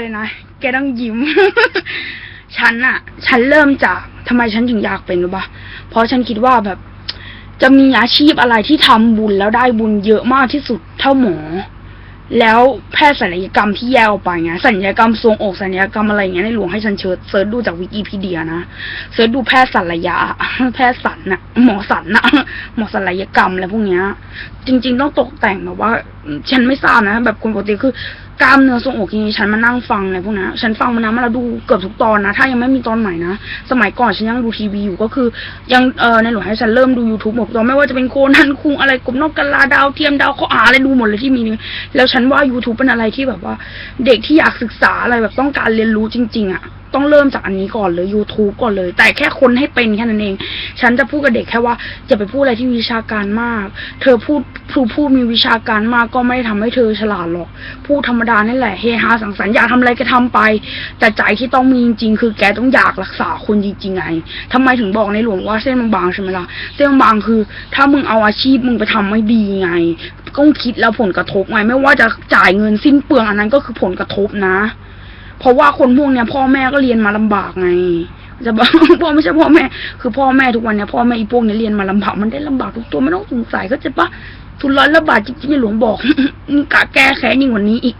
เลยนะ แกต้องยิ้ม ฉันอะฉันเริ่มจากทำไมฉันถึงอยากเป็นรู้ปะเพราะฉันคิดว่าแบบ จะมีอาชีพอะไรที่ทำบุญแล้วได้บุญเยอะมากที่สุดเท่าหมอ แล้วแพทย์ศัลยกรรมที่แยกออกไปไงศัลยกรรมทรงอกศัลยกรรมอะไรเงี้ยในหลวงให้ฉันเชิญเซิร์ชดูจากวิกิพีเดียนะเซิร์ชดูแพทย์ศัลยะแพทย์สันน่ะหมอสันน่ะหมอศัลยกรรมอะไรพวกเนี้ย จริง ๆ ต้องตกแต่งแบบว่า ฉันไม่ทราบนะ แบบคนปกติคือกล้ามเนื้อทรงอกอย่างนี้ฉันมานั่งฟังอะไรพวกนั้นฉันฟังมานานมาแล้วดูเกือบทุกตอนนะ ถ้ายังไม่มีตอนใหม่นะ สมัยก่อนฉันยังดูทีวีอยู่ก็คือ ยังเออในหลวงให้ฉันเริ่มดู YouTube หมดตอนไม่ว่าจะเป็นโคนันคุงอะไรกบนกกะลาดาวเทียมดาวข้ออาอะไรดูหมดเลยที่มีนี่แล้วฉันว่า YouTube เป็นอะไรที่แบบว่า เด็กที่อยากศึกษาอะไรแบบต้องการเรียนรู้จริง ๆอะ ต้องเริ่มจากอันนี้ก่อนเลย YouTube ก่อนเลย แต่แค่คนให้เป็นแค่นั้นเอง ฉันจะพูดกับเด็กแค่ว่าจะไปพูดอะไรที่วิชาการมาก เธอพูดพูดพูดมีวิชาการมากก็ไม่ได้ทำให้เธอฉลาดหรอก พูดธรรมดานี่แหละเฮฮาสังสรรค์อยากทำอะไรก็ทำไป แต่ใจที่ต้องมีจริงๆคือแกต้องอยากรักษาคนจริงๆไงทำไมถึงบอกในหลวงว่าเส้นบางๆใช่ไหมล่ะเส้นบางๆคือ ถ้ามึงเอาอาชีพมึงไปทำไม่ดีไงต้องคิดแล้วผลกระทบไงไม่ว่าจะจ่ายเงินสิ้นเปลืองอันนั้นก็คือผลกระทบนะ เพราะว่าคนพวกเนี้ยพ่อแม่ก็เรียนมาลำบากไง จะบอกพ่อไม่ใช่พ่อแม่ คือพ่อแม่ทุกวันเนี้ยพ่อแม่อีพวกเนี้ยเรียนมาลำบากมันได้ลำบากทุกตัวไม่ต้องสงสัยก็จะปะทุนร้อยละบาทจริงๆในหลวงบอกมีกะแก้แค้นยิ่งกว่านี้อีก